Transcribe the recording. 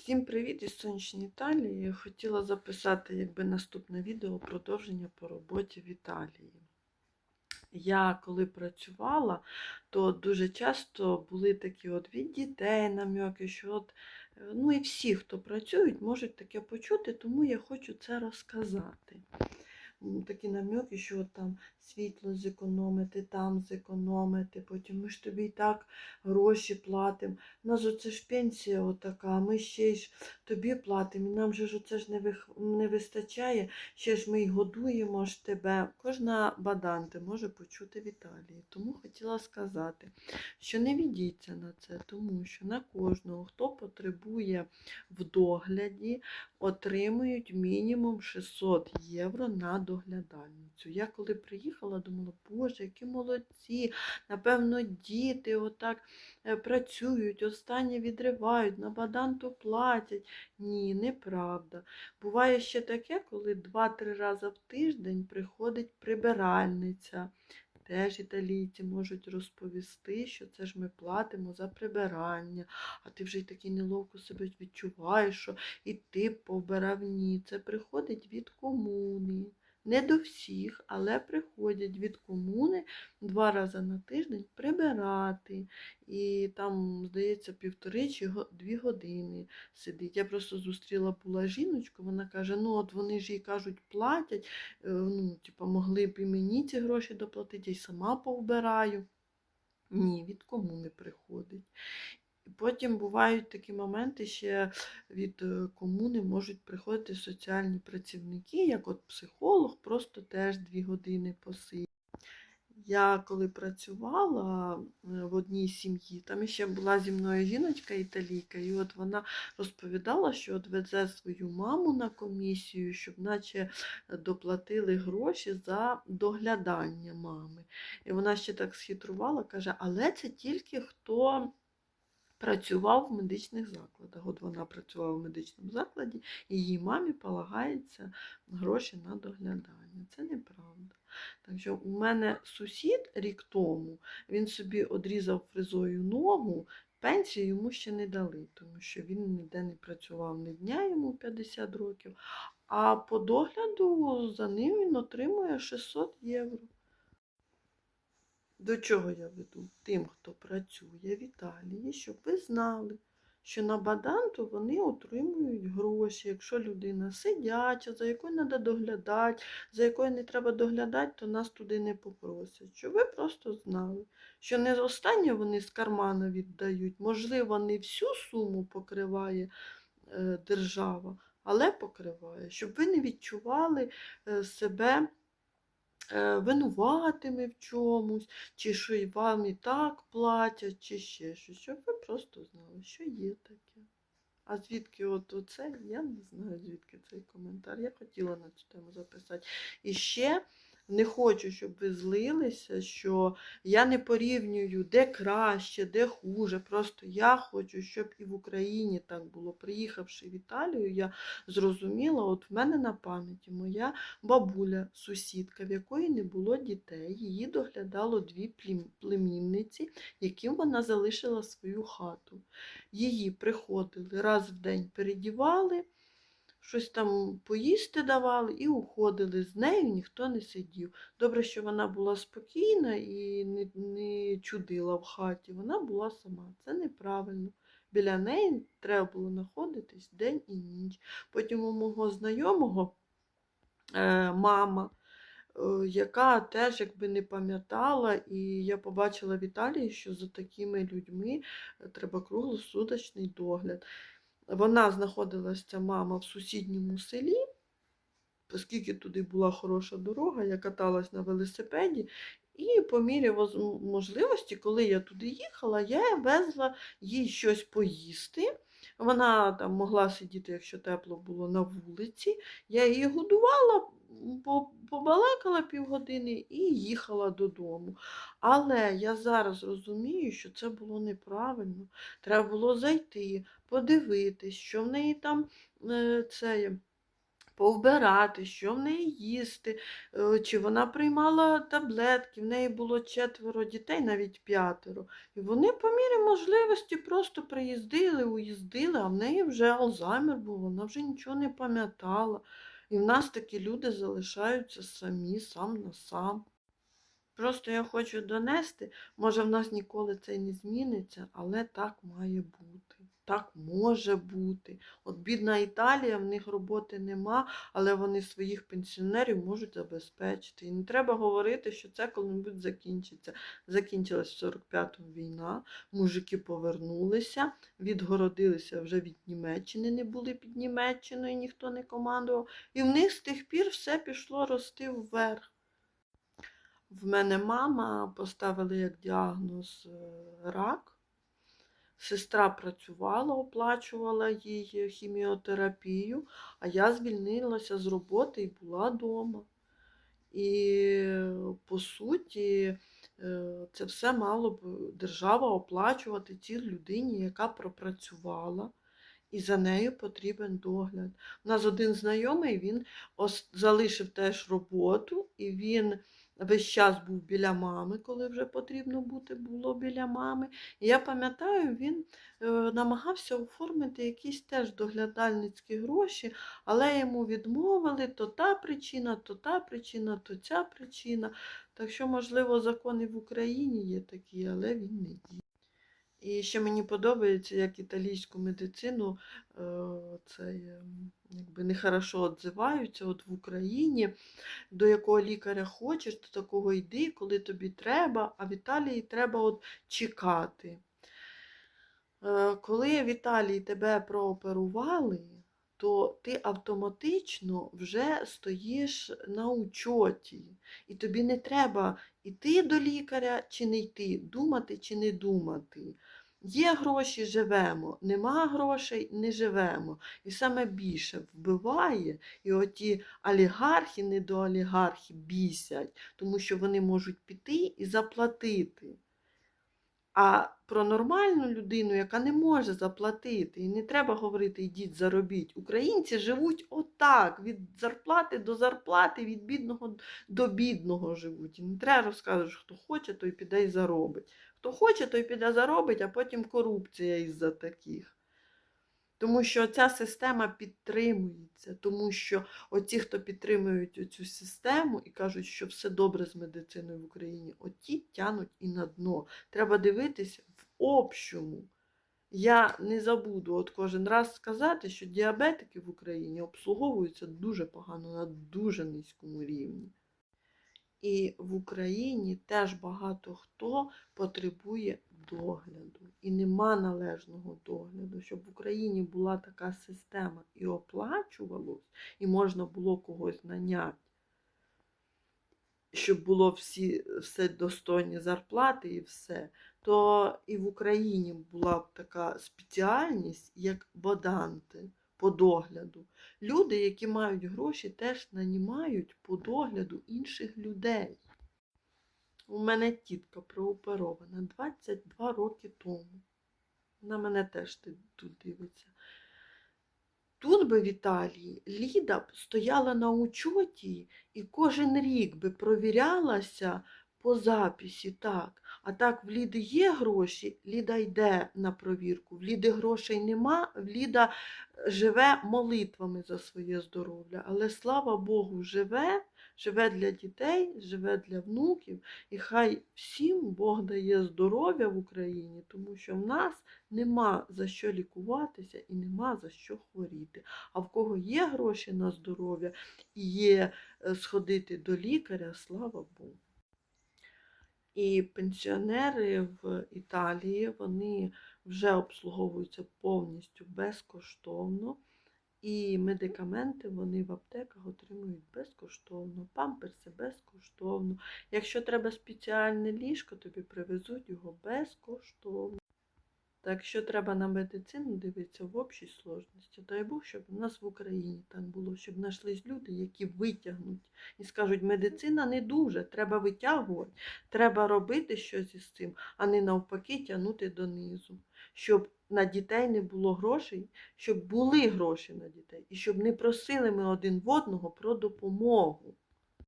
Всім привіт із сонячної Італії. Хотіла записати якби наступне відео продовження по роботі в Італії. Я коли працювала, то дуже часто були такі от від дітей намьоки, що от, е, ну і всі, хто працюють, можуть таке почути, тому я хочу це розказати. Такі намеки, що от там світло зекономити, там зекономити, потім ми ж тобі і так гроші платимо. У нас оце ж пенсія отака, ми ще ж тобі платимо, і нам же ж оце ж не, вих... не вистачає, ще ж ми й годуємо ж тебе. Кожна баданти може почути в Італії. Тому хотіла сказати, що не відійться на це, тому що на кожного, хто потребує в догляді, отримують мінімум 600 євро на доглядальницю. Я коли приїхала, думала, боже, які молодці, напевно, діти отак е, працюють, останнє відривають, на баданту платять. Ні, неправда. Буває ще таке, коли 2-3 рази в тиждень приходить прибиральниця. Теж італійці можуть розповісти, що це ж ми платимо за прибирання, а ти вже й такий неловко себе відчуваєш, що і ти повбирав. Ні, це приходить від комуни. Не до всіх, але приходять від комуни два рази на тиждень прибирати. І там, здається, півтори чи дві години сидить. Я просто зустріла була жіночку, вона каже: ну от вони ж їй кажуть, платять, е, ну, типу, могли б і мені ці гроші доплатити, я й сама повбираю. Ні, від комуни приходить. Потім бувають такі моменти, ще від е, комуни можуть приходити соціальні працівники, як от психолог, просто теж дві години посидіти. Я коли працювала е, в одній сім'ї, там ще була зі мною жіночка італійка, і от вона розповідала, що от везе свою маму на комісію, щоб наче доплатили гроші за доглядання мами. І вона ще так схитрувала, каже, але це тільки хто працював в медичних закладах. От вона працювала в медичному закладі, і її мамі полагаються гроші на доглядання. Це неправда. Так що у мене сусід рік тому, він собі одрізав фрезою ногу, пенсію йому ще не дали, тому що він ніде не працював ні дня, йому 50 років. А по догляду за ним він отримує 600 євро. До чого я веду? Тим, хто працює в Італії, щоб ви знали, що на баданту вони отримують гроші. Якщо людина сидяча, за якою треба доглядати, за якою не треба доглядати, то нас туди не попросять. Щоб ви просто знали, що не останнє вони з кармана віддають, можливо, не всю суму покриває е, держава, але покриває, щоб ви не відчували е, себе винуватими в чомусь, чи що і вам і так платять, чи ще щось, щоб ви просто знали, що є таке. А звідки от оце, я не знаю, звідки цей коментар. Я хотіла на цю тему записати. І ще не хочу, щоб ви злилися, що я не порівнюю, де краще, де хуже. Просто я хочу, щоб і в Україні так було. Приїхавши в Італію, я зрозуміла, от в мене на пам'яті моя бабуля, сусідка, в якої не було дітей, її доглядало дві племінниці, яким вона залишила свою хату. Її приходили раз в день передівали, щось там поїсти давали і уходили. З нею ніхто не сидів. Добре, що вона була спокійна і не, не чудила в хаті. Вона була сама. Це неправильно. Біля неї треба було знаходитись день і ніч. Потім у мого знайомого е, мама, е, яка теж якби не пам'ятала, і я побачила в Італії, що за такими людьми е, треба круглосуточний догляд. Вона знаходилася мама в сусідньому селі, оскільки туди була хороша дорога, я каталась на велосипеді, і по мірі можливості, коли я туди їхала, я везла їй щось поїсти. Вона там могла сидіти, якщо тепло було на вулиці. Я її годувала, побалакала півгодини і їхала додому. Але я зараз розумію, що це було неправильно. Треба було зайти, подивитись, що в неї там е, це повбирати, що в неї їсти, е, чи вона приймала таблетки, в неї було четверо дітей, навіть п'ятеро. І вони по мірі можливості просто приїздили, уїздили, а в неї вже Алзаймер був, вона вже нічого не пам'ятала. І в нас такі люди залишаються самі, сам на сам. Просто я хочу донести, може в нас ніколи це не зміниться, але так має бути. Так може бути. От бідна Італія, в них роботи нема, але вони своїх пенсіонерів можуть забезпечити. І не треба говорити, що це коли-небудь закінчиться. Закінчилась в 45-му війна, мужики повернулися, відгородилися вже від Німеччини, не були під Німеччиною, ніхто не командував. І в них з тих пір все пішло рости вверх. В мене мама поставили як діагноз е, рак. Сестра працювала, оплачувала їй хіміотерапію, а я звільнилася з роботи і була вдома. І, по суті, е, це все мало б держава оплачувати цій людині, яка пропрацювала, і за нею потрібен догляд. У нас один знайомий, він залишив теж роботу, і він весь час був біля мами, коли вже потрібно бути було біля мами. І я пам'ятаю, він е, намагався оформити якісь теж доглядальницькі гроші, але йому відмовили то та причина, то та причина, то ця причина. Так що, можливо, закони в Україні є такі, але він не діє. І ще мені подобається, як італійську медицину е, це е, якби нехорошо відзиваються от в Україні, до якого лікаря хочеш, до такого йди, коли тобі треба, а в Італії треба от чекати. Е, Коли в Італії тебе прооперували, то ти автоматично вже стоїш на учоті. І тобі не треба йти до лікаря чи не йти, думати чи не думати. Є гроші, живемо, нема грошей, не живемо. І саме більше вбиває, і оті олігархи, недоолігархи бісять, тому що вони можуть піти і заплатити. А про нормальну людину, яка не може заплатити, і не треба говорити, йдіть заробіть. Українці живуть отак, від зарплати до зарплати, від бідного до бідного живуть. І не треба розказувати, що хто хоче, той піде і заробить. Хто хоче, той піде заробить, а потім корупція із-за таких. Тому що ця система підтримується, тому що оті, хто підтримують цю систему і кажуть, що все добре з медициною в Україні, оті тянуть і на дно. Треба дивитися в общому. Я не забуду от кожен раз сказати, що діабетики в Україні обслуговуються дуже погано на дуже низькому рівні. І в Україні теж багато хто потребує догляду. І нема належного догляду, щоб в Україні була така система і оплачувалось, і можна було когось наняти, щоб було всі, все достойні зарплати і все, то і в Україні була б така спеціальність, як боданти по догляду. Люди, які мають гроші, теж нанімають по догляду інших людей. У мене тітка прооперована 22 роки тому. Вона мене теж тут дивиться. Тут би в Італії Ліда б стояла на учоті і кожен рік би провірялася по записі так. А так в Ліди є гроші, Ліда йде на провірку. В Ліди грошей нема, в Ліда живе молитвами за своє здоров'я. Але слава Богу, живе, живе для дітей, живе для внуків. І хай всім Бог дає здоров'я в Україні, тому що в нас нема за що лікуватися і нема за що хворіти. А в кого є гроші на здоров'я і є е, сходити до лікаря, слава Богу. І пенсіонери в Італії вони вже обслуговуються повністю безкоштовно. І медикаменти вони в аптеках отримують безкоштовно, памперси безкоштовно. Якщо треба спеціальне ліжко, тобі привезуть його безкоштовно. Так якщо треба на медицину дивитися в общій сложності, дай Бог, щоб у нас в Україні так було, щоб знайшлись люди, які витягнуть і скажуть, медицина не дуже, треба витягувати, треба робити щось із цим, а не навпаки тягнути донизу. Щоб на дітей не було грошей, щоб були гроші на дітей, і щоб не просили ми один в одного про допомогу.